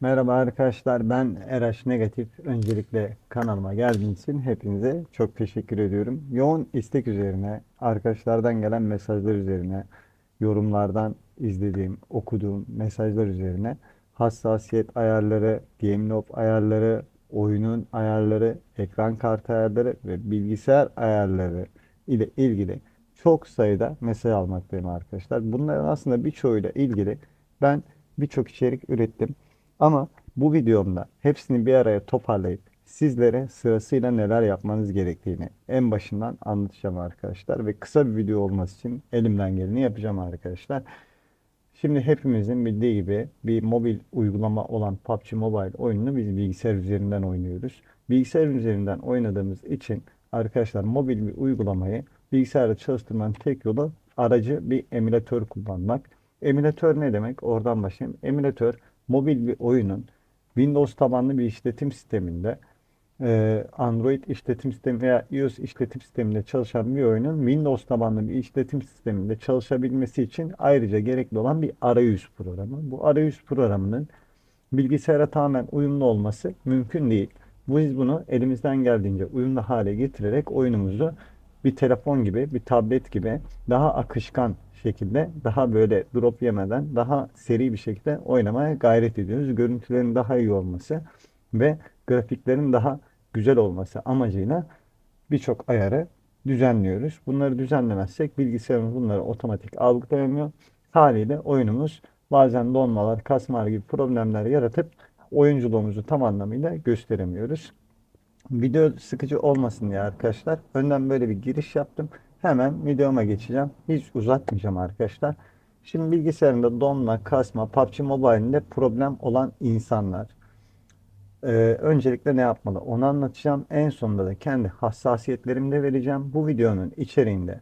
Merhaba arkadaşlar ben Eraş Negatif. Öncelikle kanalıma geldiğiniz için hepinize çok teşekkür ediyorum. Yoğun istek üzerine, arkadaşlardan gelen mesajlar üzerine, yorumlardan izlediğim, okuduğum mesajlar üzerine hassasiyet ayarları, GameLob ayarları, oyunun ayarları, ekran kartı ayarları ve bilgisayar ayarları ile ilgili çok sayıda mesaj almaktayım arkadaşlar. Bunların aslında birçoğuyla ilgili ben birçok içerik ürettim. Ama bu videomda hepsini bir araya toparlayıp sizlere sırasıyla neler yapmanız gerektiğini en başından anlatacağım arkadaşlar. Ve kısa bir video olması için elimden geleni yapacağım arkadaşlar. Şimdi hepimizin bildiği gibi bir mobil uygulama olan PUBG Mobile oyununu biz bilgisayar üzerinden oynuyoruz. Bilgisayar üzerinden oynadığımız için arkadaşlar mobil bir uygulamayı bilgisayarda çalıştırmanın tek yolu aracı bir emülatör kullanmak. Emülatör ne demek? Oradan başlayayım. Emülatör mobil bir oyunun Windows tabanlı bir işletim sisteminde e, Android işletim sistemi veya iOS işletim sisteminde çalışan bir oyunun Windows tabanlı bir işletim sisteminde çalışabilmesi için ayrıca gerekli olan bir arayüz programı. Bu arayüz programının bilgisayara tamamen uyumlu olması mümkün değil. Biz bunu elimizden geldiğince uyumlu hale getirerek oyunumuzu bir telefon gibi, bir tablet gibi daha akışkan şekilde, daha böyle drop yemeden, daha seri bir şekilde oynamaya gayret ediyoruz. Görüntülerin daha iyi olması ve grafiklerin daha güzel olması amacıyla birçok ayarı düzenliyoruz. Bunları düzenlemezsek bilgisayarımız bunları otomatik algılayamıyor. Haliyle oyunumuz bazen donmalar, kasmalar gibi problemler yaratıp oyunculuğumuzu tam anlamıyla gösteremiyoruz. Video sıkıcı olmasın diye arkadaşlar. Önden böyle bir giriş yaptım. Hemen videoma geçeceğim. Hiç uzatmayacağım arkadaşlar. Şimdi bilgisayarında donma, kasma, PUBG Mobile'inde problem olan insanlar ee, öncelikle ne yapmalı? Onu anlatacağım. En sonunda da kendi hassasiyetlerimi de vereceğim. Bu videonun içeriğinde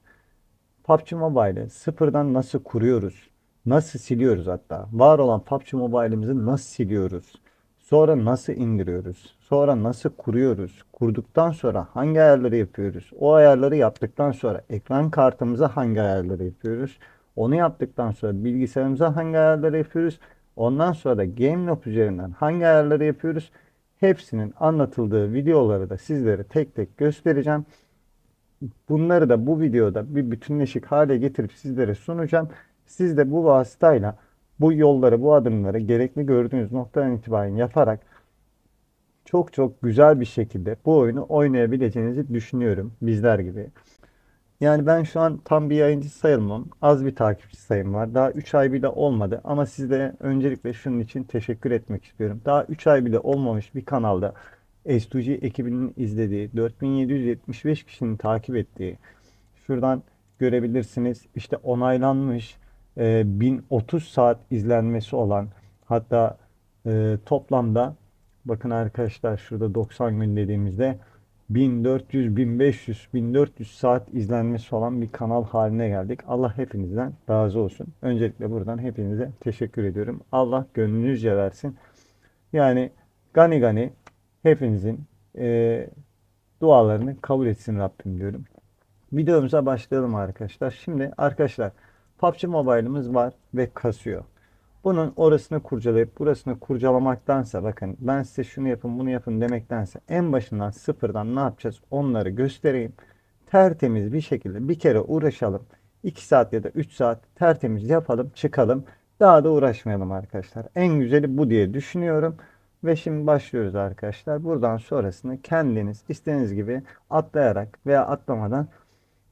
PUBG Mobile'ı sıfırdan nasıl kuruyoruz? Nasıl siliyoruz hatta? Var olan PUBG Mobile'imizi nasıl siliyoruz? Sonra nasıl indiriyoruz? Sonra nasıl kuruyoruz? Kurduktan sonra hangi ayarları yapıyoruz? O ayarları yaptıktan sonra ekran kartımıza hangi ayarları yapıyoruz? Onu yaptıktan sonra bilgisayarımıza hangi ayarları yapıyoruz? Ondan sonra da GameLoop üzerinden hangi ayarları yapıyoruz? Hepsinin anlatıldığı videoları da sizlere tek tek göstereceğim. Bunları da bu videoda bir bütünleşik hale getirip sizlere sunacağım. Siz de bu vasıtayla bu yolları, bu adımları gerekli gördüğünüz noktadan itibaren yaparak çok çok güzel bir şekilde bu oyunu oynayabileceğinizi düşünüyorum bizler gibi. Yani ben şu an tam bir yayıncı sayılmam. Az bir takipçi sayım var. Daha 3 ay bile olmadı ama sizlere öncelikle şunun için teşekkür etmek istiyorum. Daha 3 ay bile olmamış bir kanalda S2G ekibinin izlediği, 4775 kişinin takip ettiği, şuradan görebilirsiniz işte onaylanmış e, 1030 saat izlenmesi olan hatta e, toplamda bakın arkadaşlar şurada 90 gün dediğimizde 1400, 1500, 1400 saat izlenmesi olan bir kanal haline geldik. Allah hepinizden razı olsun. Öncelikle buradan hepinize teşekkür ediyorum. Allah gönlünüzce versin. Yani gani gani hepinizin e, dualarını kabul etsin Rabbim diyorum. Videomuza başlayalım arkadaşlar. Şimdi arkadaşlar PUBG Mobile'ımız var ve kasıyor. Bunun orasını kurcalayıp burasını kurcalamaktansa bakın ben size şunu yapın bunu yapın demektense en başından sıfırdan ne yapacağız onları göstereyim. Tertemiz bir şekilde bir kere uğraşalım. 2 saat ya da 3 saat tertemiz yapalım çıkalım. Daha da uğraşmayalım arkadaşlar. En güzeli bu diye düşünüyorum. Ve şimdi başlıyoruz arkadaşlar. Buradan sonrasını kendiniz istediğiniz gibi atlayarak veya atlamadan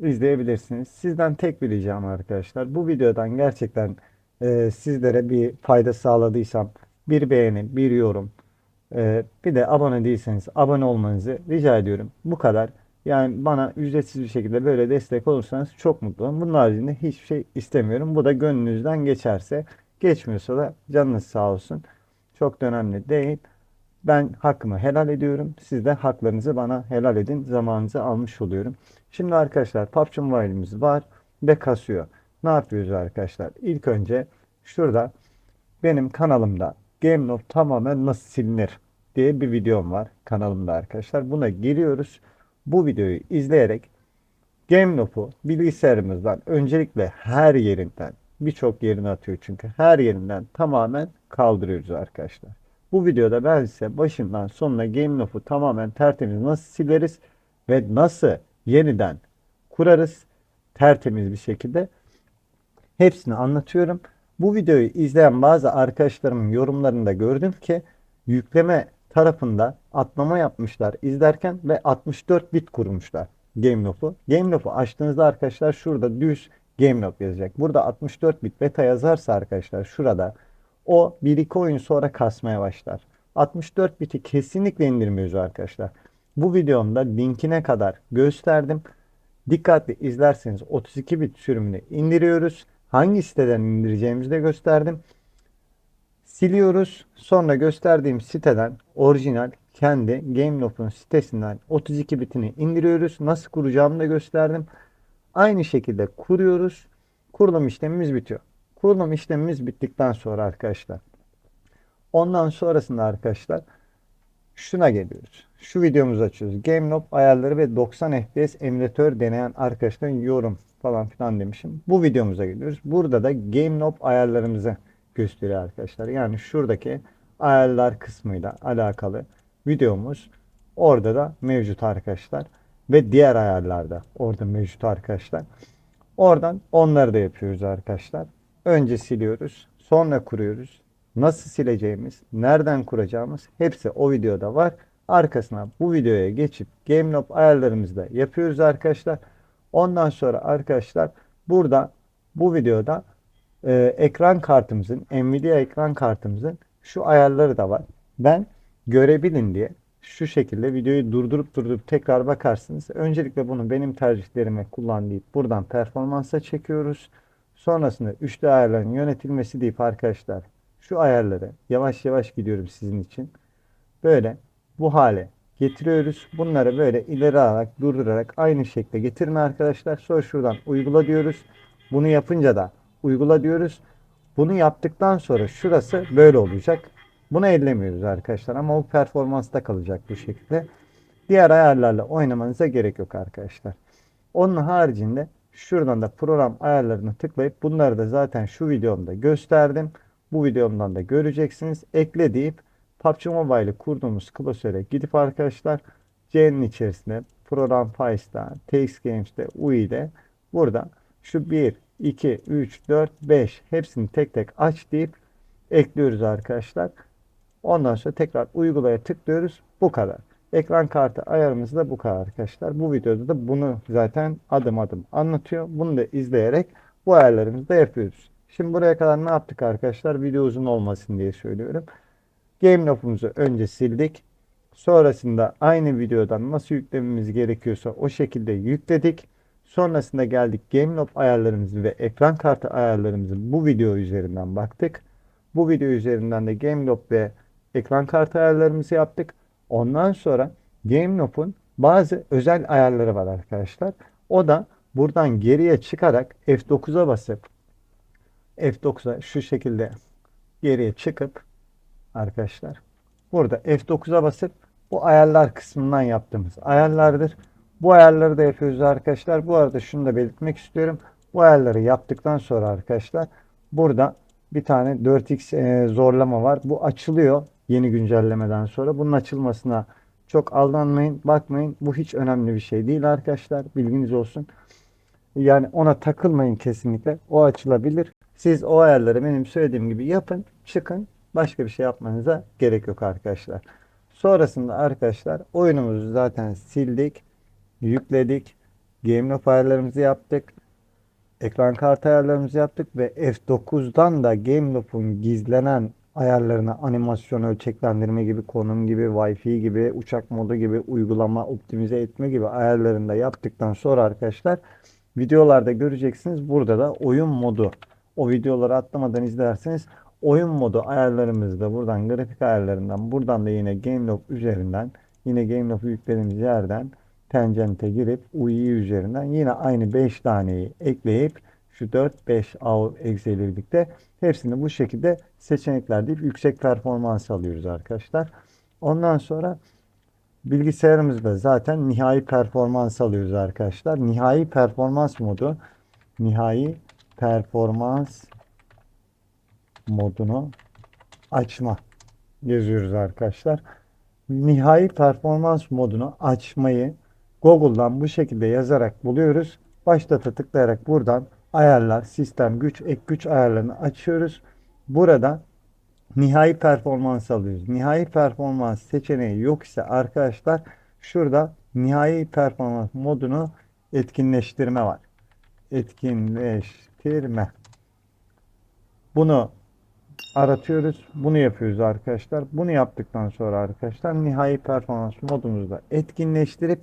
izleyebilirsiniz. Sizden tek bir ricam arkadaşlar. Bu videodan gerçekten e, sizlere bir fayda sağladıysam bir beğeni, bir yorum, e, bir de abone değilseniz abone olmanızı rica ediyorum. Bu kadar. Yani bana ücretsiz bir şekilde böyle destek olursanız çok mutlu olurum. Bunun haricinde hiçbir şey istemiyorum. Bu da gönlünüzden geçerse, geçmiyorsa da canınız sağ olsun. Çok da önemli değil. Ben hakkımı helal ediyorum. Siz de haklarınızı bana helal edin. Zamanınızı almış oluyorum. Şimdi arkadaşlar PUBG Mobile'imiz var ve kasıyor. Ne yapıyoruz arkadaşlar? İlk önce şurada benim kanalımda GameLob tamamen nasıl silinir diye bir videom var kanalımda arkadaşlar. Buna giriyoruz. Bu videoyu izleyerek GameLob'u bilgisayarımızdan öncelikle her yerinden birçok yerine atıyor çünkü her yerinden tamamen kaldırıyoruz arkadaşlar. Bu videoda ben size başından sonuna GameLoft'u tamamen tertemiz nasıl sileriz ve nasıl yeniden kurarız tertemiz bir şekilde hepsini anlatıyorum. Bu videoyu izleyen bazı arkadaşlarımın yorumlarında gördüm ki yükleme tarafında atlama yapmışlar izlerken ve 64 bit kurmuşlar GameLoft'u. GameLoft'u açtığınızda arkadaşlar şurada düz GameLoft yazacak. Burada 64 bit beta yazarsa arkadaşlar şurada o 1-2 oyun sonra kasmaya başlar. 64 biti kesinlikle indirmiyoruz arkadaşlar. Bu videomda linkine kadar gösterdim. Dikkatli izlerseniz 32 bit sürümünü indiriyoruz. Hangi siteden indireceğimizi de gösterdim. Siliyoruz. Sonra gösterdiğim siteden orijinal kendi GameLoft'un sitesinden 32 bitini indiriyoruz. Nasıl kuracağımı da gösterdim. Aynı şekilde kuruyoruz. Kurulum işlemimiz bitiyor. Kurulum işlemimiz bittikten sonra arkadaşlar. Ondan sonrasında arkadaşlar şuna geliyoruz. Şu videomuzu açıyoruz. GameLoft ayarları ve 90 FPS emülatör deneyen arkadaşların yorum falan filan demişim. Bu videomuza geliyoruz. Burada da GameLoft ayarlarımızı gösteriyor arkadaşlar. Yani şuradaki ayarlar kısmıyla alakalı videomuz orada da mevcut arkadaşlar. Ve diğer ayarlarda orada mevcut arkadaşlar. Oradan onları da yapıyoruz arkadaşlar. Önce siliyoruz. Sonra kuruyoruz. Nasıl sileceğimiz, nereden kuracağımız hepsi o videoda var. Arkasına bu videoya geçip GameLoft ayarlarımızı da yapıyoruz arkadaşlar. Ondan sonra arkadaşlar burada bu videoda e, ekran kartımızın, Nvidia ekran kartımızın şu ayarları da var. Ben görebilin diye şu şekilde videoyu durdurup durdurup tekrar bakarsınız. Öncelikle bunu benim tercihlerime kullan deyip buradan performansa çekiyoruz. Sonrasında 3D ayarların yönetilmesi deyip arkadaşlar şu ayarları yavaş yavaş gidiyorum sizin için. Böyle bu hale getiriyoruz. Bunları böyle ileri alarak durdurarak aynı şekilde getirin arkadaşlar. Sonra şuradan uygula diyoruz. Bunu yapınca da uygula diyoruz. Bunu yaptıktan sonra şurası böyle olacak. Bunu ellemiyoruz arkadaşlar ama o performansta kalacak bu şekilde. Diğer ayarlarla oynamanıza gerek yok arkadaşlar. Onun haricinde şuradan da program ayarlarını tıklayıp bunları da zaten şu videomda gösterdim. Bu videomdan da göreceksiniz. Ekle deyip PUBG Mobile'ı kurduğumuz klasöre gidip arkadaşlar C'nin içerisinde program Files'ta, TX Games'te, UI'de burada şu 1, 2, 3, 4, 5 hepsini tek tek aç deyip ekliyoruz arkadaşlar. Ondan sonra tekrar uygulaya tıklıyoruz. Bu kadar. Ekran kartı ayarımız da bu kadar arkadaşlar. Bu videoda da bunu zaten adım adım anlatıyor. Bunu da izleyerek bu ayarlarımızı da yapıyoruz. Şimdi buraya kadar ne yaptık arkadaşlar? Video uzun olmasın diye söylüyorum. GameLoft'umuzu önce sildik. Sonrasında aynı videodan nasıl yüklememiz gerekiyorsa o şekilde yükledik. Sonrasında geldik GameLoft ayarlarımızı ve ekran kartı ayarlarımızı bu video üzerinden baktık. Bu video üzerinden de GameLoft ve ekran kartı ayarlarımızı yaptık. Ondan sonra GameLoft'un bazı özel ayarları var arkadaşlar. O da buradan geriye çıkarak F9'a basıp F9'a şu şekilde geriye çıkıp arkadaşlar burada F9'a basıp bu ayarlar kısmından yaptığımız ayarlardır. Bu ayarları da yapıyoruz arkadaşlar. Bu arada şunu da belirtmek istiyorum. Bu ayarları yaptıktan sonra arkadaşlar burada bir tane 4x e, zorlama var. Bu açılıyor yeni güncellemeden sonra. Bunun açılmasına çok aldanmayın, bakmayın. Bu hiç önemli bir şey değil arkadaşlar. Bilginiz olsun. Yani ona takılmayın kesinlikle. O açılabilir. Siz o ayarları benim söylediğim gibi yapın, çıkın. Başka bir şey yapmanıza gerek yok arkadaşlar. Sonrasında arkadaşlar oyunumuzu zaten sildik, yükledik. GameLoft ayarlarımızı yaptık. Ekran kartı ayarlarımızı yaptık ve F9'dan da GameLoft'un gizlenen ayarlarına animasyon ölçeklendirme gibi, konum gibi, Wi-Fi gibi, uçak modu gibi, uygulama optimize etme gibi ayarlarını da yaptıktan sonra arkadaşlar videolarda göreceksiniz. Burada da oyun modu. O videoları atlamadan izlerseniz oyun modu ayarlarımızı da buradan grafik ayarlarından buradan da yine GameLoft üzerinden yine GameLoft'u yüklediğimiz yerden Tangent'e girip UI üzerinden yine aynı 5 taneyi ekleyip şu 4-5 AU eksiyle birlikte hepsini bu şekilde seçenekler deyip yüksek performans alıyoruz arkadaşlar. Ondan sonra bilgisayarımızda zaten nihai performans alıyoruz arkadaşlar. Nihai performans modu nihai performans modunu açma yazıyoruz arkadaşlar. Nihai performans modunu açmayı Google'dan bu şekilde yazarak buluyoruz. Başlata tıklayarak buradan ayarlar, sistem güç, ek güç ayarlarını açıyoruz. Burada nihai performans alıyoruz. Nihai performans seçeneği yok ise arkadaşlar şurada nihai performans modunu etkinleştirme var. Etkinleştirme. Bunu aratıyoruz. Bunu yapıyoruz arkadaşlar. Bunu yaptıktan sonra arkadaşlar nihai performans modumuzu da etkinleştirip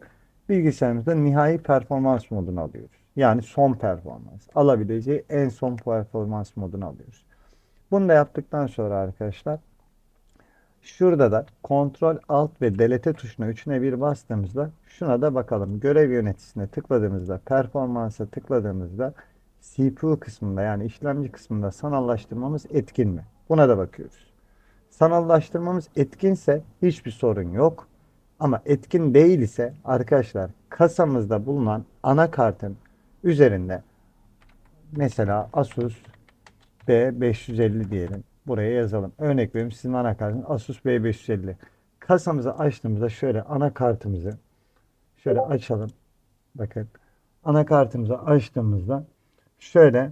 bilgisayarımızda nihai performans modunu alıyoruz. Yani son performans. Alabileceği en son performans modunu alıyoruz. Bunu da yaptıktan sonra arkadaşlar şurada da Ctrl Alt ve Delete tuşuna üçüne bir bastığımızda şuna da bakalım. Görev yöneticisine tıkladığımızda, performansa tıkladığımızda CPU kısmında yani işlemci kısmında sanallaştırmamız etkin mi? Buna da bakıyoruz. Sanallaştırmamız etkinse hiçbir sorun yok. Ama etkin değil ise arkadaşlar kasamızda bulunan anakartın üzerinde mesela Asus B550 diyelim. Buraya yazalım. Örnek veriyorum sizin anakartın Asus B550. Kasamızı açtığımızda şöyle anakartımızı şöyle açalım. Bakın anakartımızı açtığımızda şöyle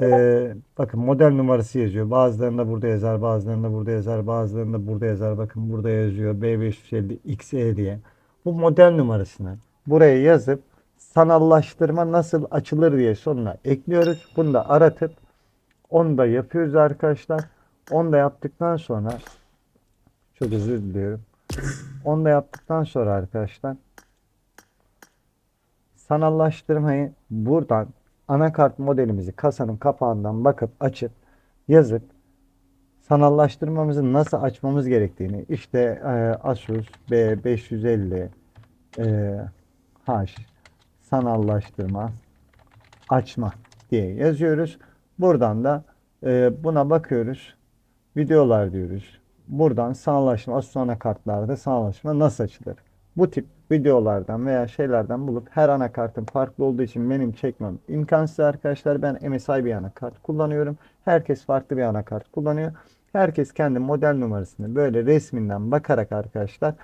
ee, bakın model numarası yazıyor. Bazılarında burada yazar, bazılarında burada yazar, bazılarında burada yazar. Bakın burada yazıyor B550 XE diye. Bu model numarasını buraya yazıp sanallaştırma nasıl açılır diye sonuna ekliyoruz. Bunu da aratıp onu da yapıyoruz arkadaşlar. Onu da yaptıktan sonra çok özür diliyorum. Onu da yaptıktan sonra arkadaşlar sanallaştırmayı buradan anakart modelimizi kasanın kapağından bakıp açıp yazıp sanallaştırmamızı nasıl açmamız gerektiğini işte e, Asus B550 e, H sanallaştırma açma diye yazıyoruz. Buradan da e, buna bakıyoruz. Videolar diyoruz. Buradan sanallaşma, Asus anakartlarda sanallaşma nasıl açılır? Bu tip videolardan veya şeylerden bulup her anakartın farklı olduğu için benim çekmem imkansız arkadaşlar. Ben MSI bir anakart kullanıyorum. Herkes farklı bir anakart kullanıyor. Herkes kendi model numarasını böyle resminden bakarak arkadaşlar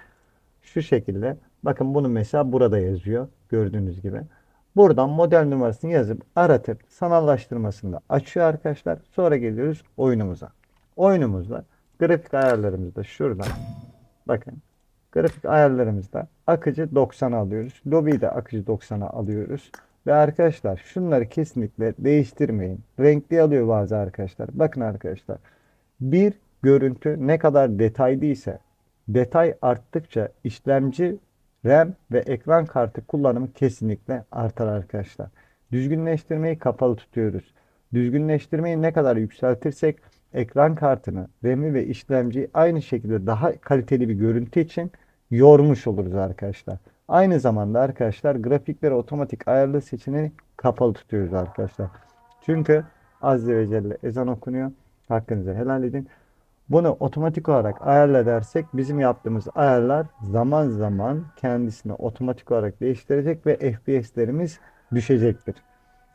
şu şekilde bakın bunu mesela burada yazıyor gördüğünüz gibi. Buradan model numarasını yazıp aratıp sanallaştırmasını da açıyor arkadaşlar. Sonra geliyoruz oyunumuza. Oyunumuzda grafik ayarlarımızda şuradan bakın grafik ayarlarımızda akıcı 90'a alıyoruz. Lobby'yi de akıcı 90'a alıyoruz. Ve arkadaşlar şunları kesinlikle değiştirmeyin. Renkli alıyor bazı arkadaşlar. Bakın arkadaşlar bir görüntü ne kadar detaylı ise detay arttıkça işlemci RAM ve ekran kartı kullanımı kesinlikle artar arkadaşlar. Düzgünleştirmeyi kapalı tutuyoruz. Düzgünleştirmeyi ne kadar yükseltirsek ekran kartını, RAM'i ve işlemciyi aynı şekilde daha kaliteli bir görüntü için yormuş oluruz arkadaşlar. Aynı zamanda arkadaşlar grafikleri otomatik ayarlı seçeneği kapalı tutuyoruz arkadaşlar. Çünkü Azze ve Celle ezan okunuyor. Hakkınızı helal edin. Bunu otomatik olarak ayarla dersek bizim yaptığımız ayarlar zaman zaman kendisini otomatik olarak değiştirecek ve FPS'lerimiz düşecektir.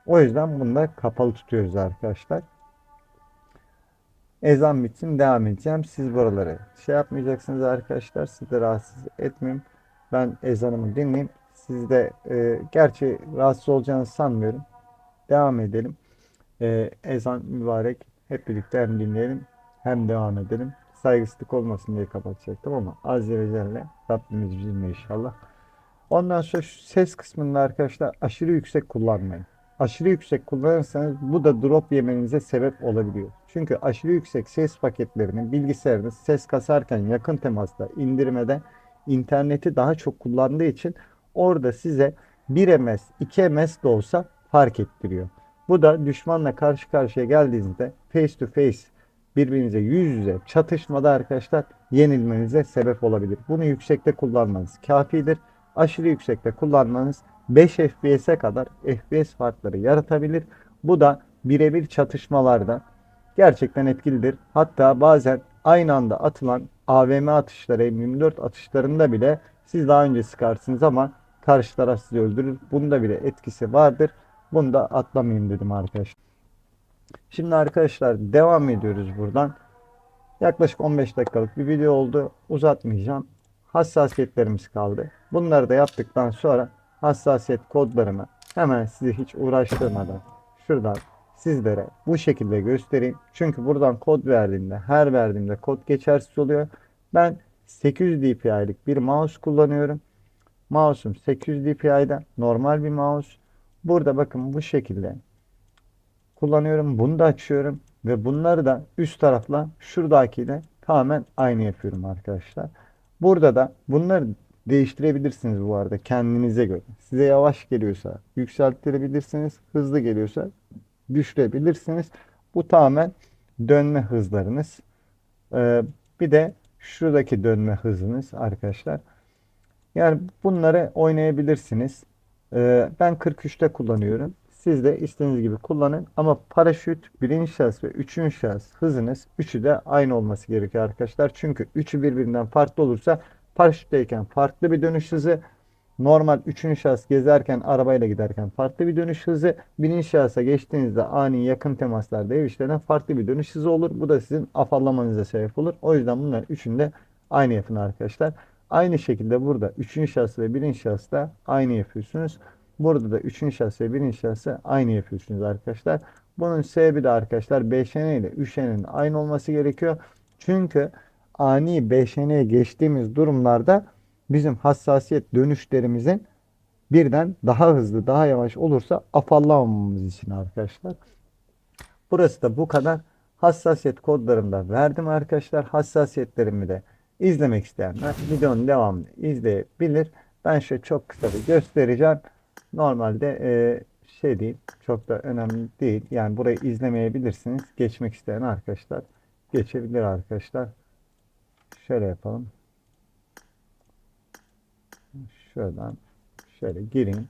O yüzden bunu da kapalı tutuyoruz arkadaşlar. Ezan bitsin devam edeceğim. Siz buraları şey yapmayacaksınız arkadaşlar. Sizi de rahatsız etmeyeyim. Ben ezanımı dinleyeyim. Siz de e, gerçi rahatsız olacağınızı sanmıyorum. Devam edelim. E, ezan mübarek. Hep birlikte hem dinleyelim hem devam edelim. Saygısızlık olmasın diye kapatacaktım ama Azze ve Celle Rabbimiz bizimle inşallah. Ondan sonra şu ses kısmında arkadaşlar aşırı yüksek kullanmayın. Aşırı yüksek kullanırsanız bu da drop yemenize sebep olabiliyor. Çünkü aşırı yüksek ses paketlerini bilgisayarınız ses kasarken yakın temasta indirmede interneti daha çok kullandığı için orada size 1 ms 2 ms de olsa fark ettiriyor. Bu da düşmanla karşı karşıya geldiğinizde face to face birbirinize yüz yüze çatışmada arkadaşlar yenilmenize sebep olabilir. Bunu yüksekte kullanmanız kafidir. Aşırı yüksekte kullanmanız 5 FPS'e kadar FPS farkları yaratabilir. Bu da birebir çatışmalarda gerçekten etkilidir. Hatta bazen aynı anda atılan AVM atışları, M24 atışlarında bile siz daha önce sıkarsınız ama karşı taraf sizi öldürür. Bunda bile etkisi vardır. Bunu da atlamayayım dedim arkadaşlar. Şimdi arkadaşlar devam ediyoruz buradan. Yaklaşık 15 dakikalık bir video oldu. Uzatmayacağım. Hassasiyetlerimiz kaldı. Bunları da yaptıktan sonra hassasiyet kodlarımı hemen sizi hiç uğraştırmadan şuradan sizlere bu şekilde göstereyim. Çünkü buradan kod verdiğimde her verdiğimde kod geçersiz oluyor. Ben 800 dpi'lik bir mouse kullanıyorum. Mouse'um 800 dpi'da normal bir mouse. Burada bakın bu şekilde kullanıyorum. Bunu da açıyorum ve bunları da üst tarafla şuradakiyle tamamen aynı yapıyorum arkadaşlar. Burada da bunları değiştirebilirsiniz bu arada kendinize göre. Size yavaş geliyorsa yükseltirebilirsiniz. Hızlı geliyorsa düşürebilirsiniz. Bu tamamen dönme hızlarınız. Ee, bir de şuradaki dönme hızınız arkadaşlar. Yani bunları oynayabilirsiniz. Ee, ben 43'te kullanıyorum. Siz de istediğiniz gibi kullanın. Ama paraşüt, birinci şahıs ve üçüncü şahıs hızınız üçü de aynı olması gerekiyor arkadaşlar. Çünkü üçü birbirinden farklı olursa paraşütteyken farklı bir dönüş hızı, normal üçüncü şahıs gezerken, arabayla giderken farklı bir dönüş hızı, birinci şahısa geçtiğinizde ani yakın temaslarda ev işlerine farklı bir dönüş hızı olur. Bu da sizin afallamanıza sebep olur. O yüzden bunların üçünü de aynı yapın arkadaşlar. Aynı şekilde burada üçüncü şahıs ve birinci şahıs da aynı yapıyorsunuz. Burada da üçüncü şahıs ve birinci şahısı aynı yapıyorsunuz arkadaşlar. Bunun sebebi de arkadaşlar 5N ile 3N'in aynı olması gerekiyor. Çünkü ani 5N'ye geçtiğimiz durumlarda bizim hassasiyet dönüşlerimizin birden daha hızlı, daha yavaş olursa afallamamamız için arkadaşlar. Burası da bu kadar. Hassasiyet kodlarını da verdim arkadaşlar. Hassasiyetlerimi de izlemek isteyenler videonun devamını izleyebilir. Ben şöyle çok kısa bir göstereceğim. Normalde e, şey değil, çok da önemli değil. Yani burayı izlemeyebilirsiniz. Geçmek isteyen arkadaşlar geçebilir arkadaşlar. Şöyle yapalım. Şuradan şöyle gireyim.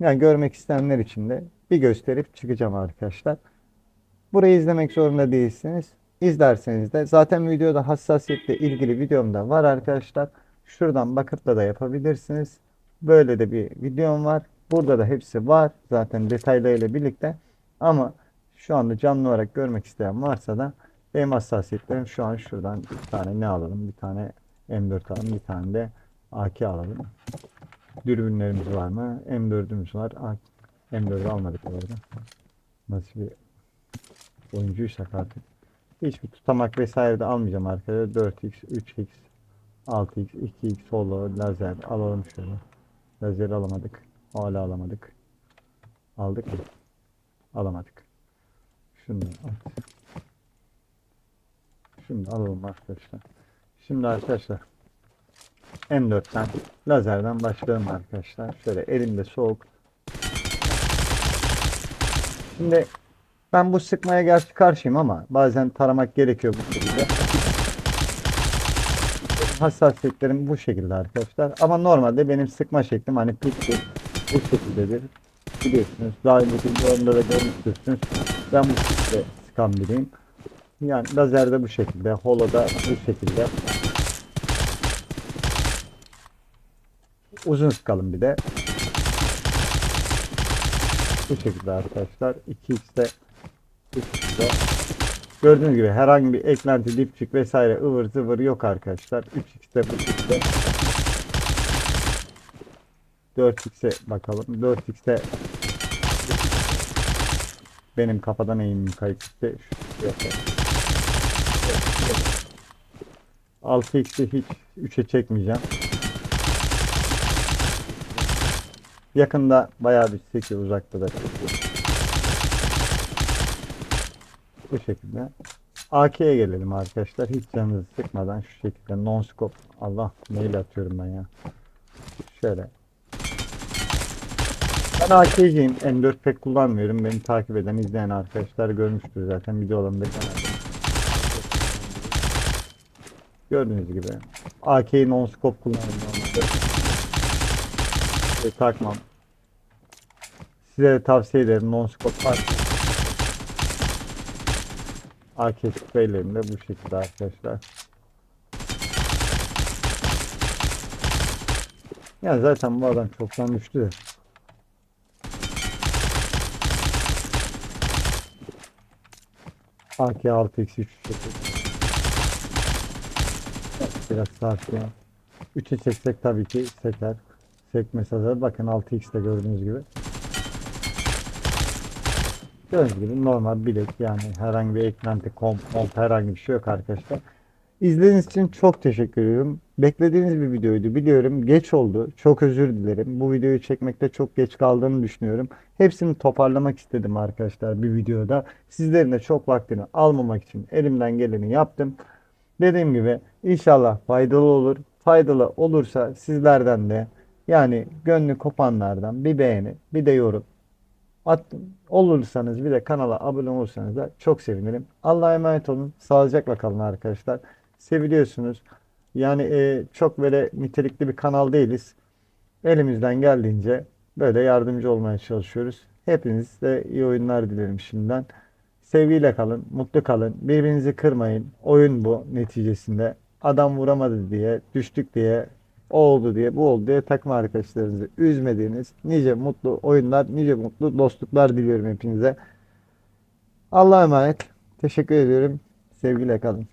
Yani görmek isteyenler için de bir gösterip çıkacağım arkadaşlar. Burayı izlemek zorunda değilsiniz. İzlerseniz de zaten videoda hassasiyetle ilgili videom da var arkadaşlar. Şuradan bakıp da da yapabilirsiniz. Böyle de bir videom var. Burada da hepsi var. Zaten detaylarıyla birlikte. Ama şu anda canlı olarak görmek isteyen varsa da benim hassasiyetlerim şu an şuradan bir tane ne alalım? Bir tane M4 alalım. Bir tane de AK alalım. Dürbünlerimiz var mı? M4'ümüz var. M4'ü almadık bu arada. Nasıl bir oyuncuysak artık. Hiçbir tutamak vesaire de almayacağım arkadaşlar. 4x, 3x, 6x, 2x solo, lazer alalım şöyle. Lazeri alamadık. Hala alamadık. Aldık? Alamadık. Şunu at. Da alalım arkadaşlar. Şimdi arkadaşlar M4'ten lazerden başlayalım arkadaşlar. Şöyle elimde soğuk. Şimdi ben bu sıkmaya gerçi karşıyım ama bazen taramak gerekiyor bu şekilde. Hassasiyetlerim bu şekilde arkadaşlar. Ama normalde benim sıkma şeklim hani pitbull bu şekildedir. Biliyorsunuz daha önceki videolarımda da görmüşsünüz. Ben bu şekilde sıkan biriyim. Yani lazerde bu şekilde, holoda bu şekilde. Uzun sıkalım bir de. Bu şekilde arkadaşlar. 2x'de bu şekilde. Gördüğünüz gibi herhangi bir eklenti, dipçik vesaire ıvır zıvır yok arkadaşlar. 3x'de bu şekilde. 4x'e bakalım. 4x'te benim kafadan eğimim kayıp. 6x'i hiç 3'e çekmeyeceğim. Yakında bayağı bir çekiyor uzakta da. Bu şekilde. AK'ye gelelim arkadaşlar. Hiç canınızı sıkmadan şu şekilde non scope. Allah mail atıyorum ben ya. Şöyle. Ben AK'ciyim. M4 pek kullanmıyorum. Beni takip eden, izleyen arkadaşlar görmüştür zaten videolarımda kanalda. Gördüğünüz gibi. AK'yi non scope kullanıyorum. Şey, takmam. Size de tavsiye ederim non scope var. AK spreylerim de bu şekilde arkadaşlar. Ya zaten bu adam çoktan düştü. AK 6x 3 şekilde. Biraz sarsıyor. 3'e çeksek tabii ki seker. Sekmese de bakın 6x'te gördüğünüz gibi. Gördüğünüz gibi normal bilek yani herhangi bir eklenti, komp, komp herhangi bir şey yok arkadaşlar. İzlediğiniz için çok teşekkür ediyorum. Beklediğiniz bir videoydu biliyorum. Geç oldu. Çok özür dilerim. Bu videoyu çekmekte çok geç kaldığını düşünüyorum. Hepsini toparlamak istedim arkadaşlar bir videoda. Sizlerin de çok vaktini almamak için elimden geleni yaptım. Dediğim gibi inşallah faydalı olur. Faydalı olursa sizlerden de yani gönlü kopanlardan bir beğeni, bir de yorum At, olursanız bir de kanala abone olursanız da çok sevinirim. Allah'a emanet olun. Sağlıcakla kalın arkadaşlar. Seviliyorsunuz. Yani e, çok böyle nitelikli bir kanal değiliz. Elimizden geldiğince böyle yardımcı olmaya çalışıyoruz. Hepinize iyi oyunlar dilerim şimdiden. Sevgiyle kalın, mutlu kalın. Birbirinizi kırmayın. Oyun bu neticesinde. Adam vuramadı diye, düştük diye, o oldu diye, bu oldu diye takım arkadaşlarınızı üzmediğiniz nice mutlu oyunlar, nice mutlu dostluklar diliyorum hepinize. Allah'a emanet. Teşekkür ediyorum. Sevgiyle kalın.